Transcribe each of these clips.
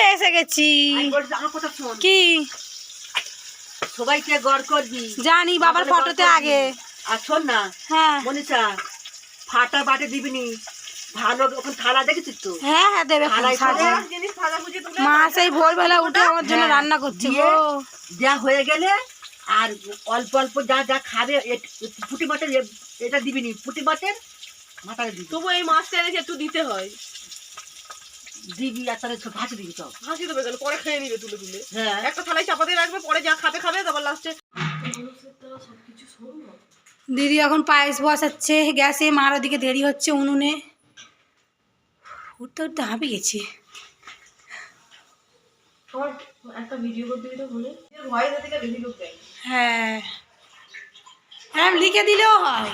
তো এসে গেছি? কি? সবাইকে গড় করবি। জানি বাবার ফটোতে আগে। আর শোন না হ্যাঁ। মনীষা ফাটা বাটে দিবিনি। ভালো ওখানে থালা দেখেছিস তো? হ্যাঁ হ্যাঁ দেবে মা সেই ভোরবেলা উঠে আমার জন্য হ্যাঁ, রান্না করছে দিয়ে হয়ে গেলে আর অল্প অল্প যা যা খাবে পুঁটি মাছের এটা দিবিনি পুঁটি মাছের মাথায় দিবি। তবু এই মাছটা এনেছে একটু দিতে হয়। দিবি আর তাহলে সব দিবি সব হাসি দেবে গেল পরে খেয়ে নিবে তুলে তুলে। হ্যাঁ। একটা থালায় চাপা দিয়ে রাখবে পরে যা খাবে খাবে তারপর লাস্টে দিদি এখন পায়েস বসাচ্ছে গ্যাসে মার ওদিকে দেরি হচ্ছে উনুনে। উঠতে উঠতে হাঁপি গেছি। হ্যাঁ। হ্যাঁ লিখে দিলেও হয়।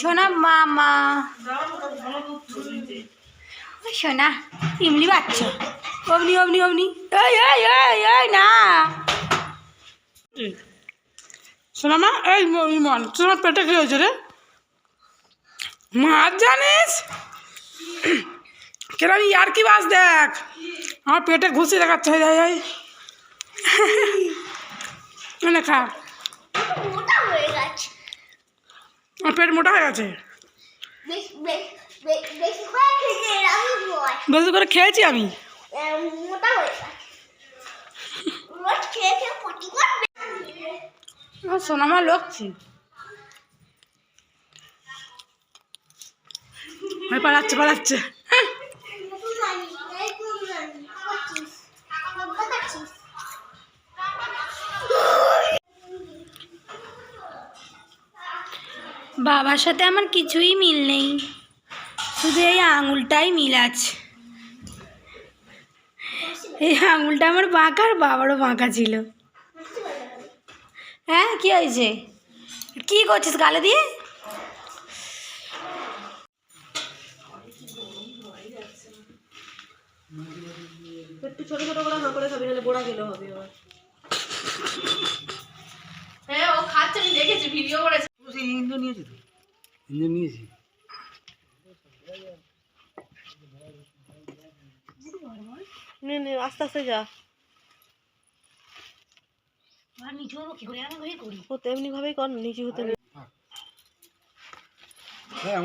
সোনা মামা। ওই সোনা ইমলি বাচ্চা। অমনি অমনি অমনি। এই এই এই এই, না। শোনা মা, এই ইমন তোমার পেটে কি হয়েছে রে? মাছ জানিস? কেন আর কি বাস দেখ? আমার পেটে ঘুষি দেখাচ্ছে মানে খা মোটা হয়ে গেছে আমার পেট মোটা হয়ে গেছে। বেশ করে খেয়েছি আমি। সোনামা লোকছি। পালাচ্ছে পালাচ্ছে হ্যাঁ, নতুন জানি এই কোন জানি করছিস কত খাচ্ছিস বাবার সাথে আমার কিছুই মিল নেই। শুধু এই আঙুলটাই মিল আছে। এই আঙুলটা আমার বাঁকা আর বাবারও বাঁকা ছিল। হ্যাঁ কি হয়েছে? কি করছিস গালে দিয়ে? একটু ছোট ছোট করে হাঁ করে খাবি নাহলে বোড়া গেলে হবে হ্যাঁ ও খাচ্ছে আমি দেখেছি ভিডিও করেছে। নিয়েছি তো ইন্দু নিয়েছি। নে নে আস্তে আস্তে যা। তেমনি ভাবেই কর? না, নিচু হতে নেই। হ্যাঁ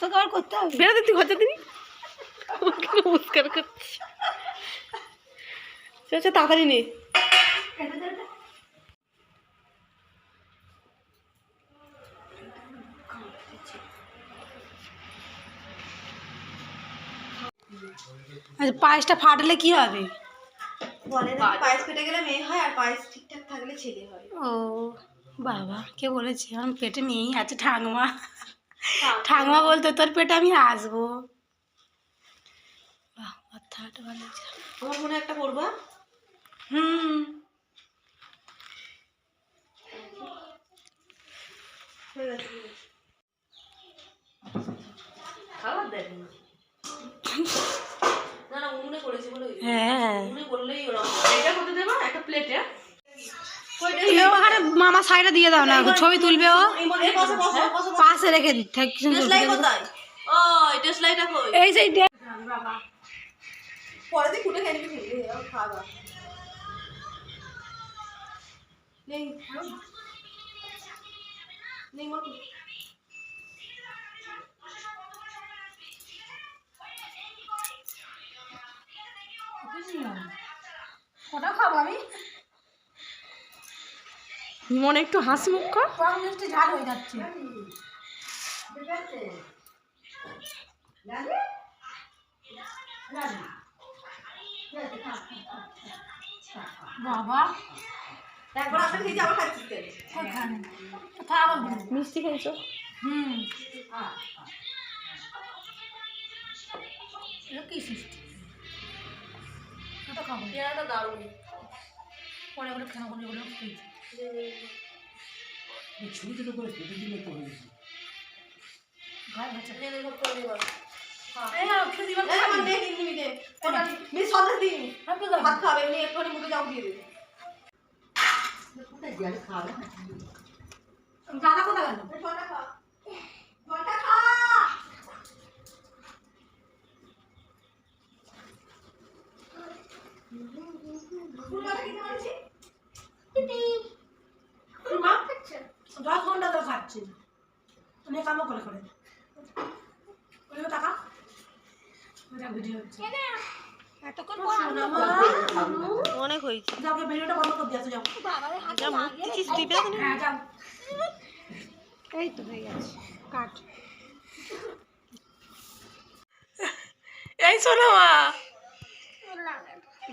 তোকে আবার করতে হবে? নমস্কার করছি আচ্ছা তাড়াতাড়ি নে। আচ্ছা পায়েসটা ফাটলে কি হবে? বলে না পায়েস। ফেটে গেলে মেয়ে হয় আর পায়েস ঠিকঠাক থাকলে ছেলে হয়। ও বাবা কে বলেছে? আমার পেটে মেয়েই আছে ঠাকমা। ঠাকমা। বলতো তোর পেটে আমি আসব। বাহ মাথাটা ভালো আমার মনে একটা করবা হুম। খাবার দেয় না না না উনুনে করেছি বলে ওই- হ্যাঁ উনুনে করলেই ওরকম এটা করতে দেবা একটা প্লেটে ওখানে মামা সাইডে দিয়ে দাও না ছবি তুলবে ও। পাশে রেখে এই যে পরে দিয়ে কুটে খেয়ে নিবি খাওয়া নেই নেই খাব আমি মনে একটু হাসি মুখ কর। মিষ্টি ঝাল হয়ে যাচ্ছে। বাবা? মিষ্টি খেয়েছো? হুম। কি সৃষ্টি? ওটা খাব পেয়ারাটা দারুণ। পরে ওগুলো খাব ওগুলো খেয়েছি গায়ে বাচ্চা নে, নে, সব করে দে এবার। এই না খেয়ে দিবার এই আমার নে, দিন দিবি নে। ওটা নে, সন্দেশ দিন। হাতে ভাত খাবে এমনি একটুখানি মুখে যাও দিয়ে দেবে। খাওয়া দাদা কোথায় গেল? খাচ্ছি না। অনেক কামও করে করে। ওইভাবে টাকা। ভিডিও হচ্ছে। শোনা অনেক হয়েছে। যাও ভিডিওটা বন্ধ করে দিয়ে যাও। যা মুখ তুই বেরো না। হ্যাঁ যাও। এই তো হয়ে গেছে। কাট। এই শোনো মা।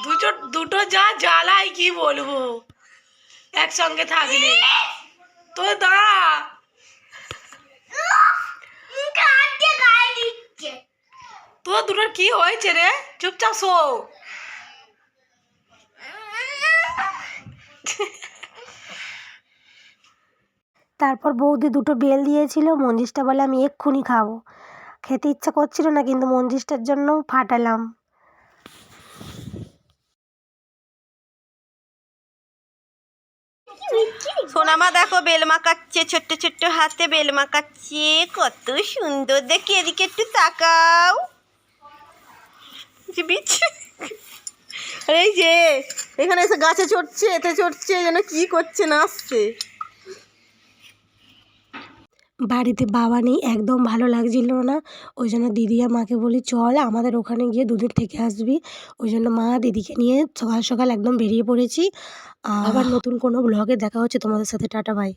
দুটো দুটো যা জ্বালাই কি বলব? একসঙ্গে থাকলে। তো দাঁড়া মুখে হাত দিয়ে গায়ে দিচ্ছে তো দুটোর কি হয়েছে রে? চুপচাপ শো। তারপর বৌদি দুটো বেল দিয়েছিল মঞ্জিসটা বলে আমি এক্ষুনি খাব। খেতে ইচ্ছা করছিল না কিন্তু মঞ্জিসটার জন্য ফাটালাম। সোনামা দেখো, বেল মাকাচ্ছে ছোট্ট ছোট্ট হাতে বেল মাখাচ্ছে, কত সুন্দর। দেখি এদিকে একটু তাকাও। এই যে, এখানে এসে গাছে চড়ছে, এতে চড়ছে, যেন কি করছে না আসছে বাড়িতে বাবা নেই একদম ভালো লাগছিল না। ওই জন্য দিদি আর মাকে বলি চল আমাদের ওখানে গিয়ে দুদিন থেকে আসবি। ওই জন্য মা দিদিকে নিয়ে সকাল সকাল একদম বেরিয়ে পড়েছি। আবার নতুন কোনো ব্লগে দেখা হচ্ছে তোমাদের সাথে। Tata bye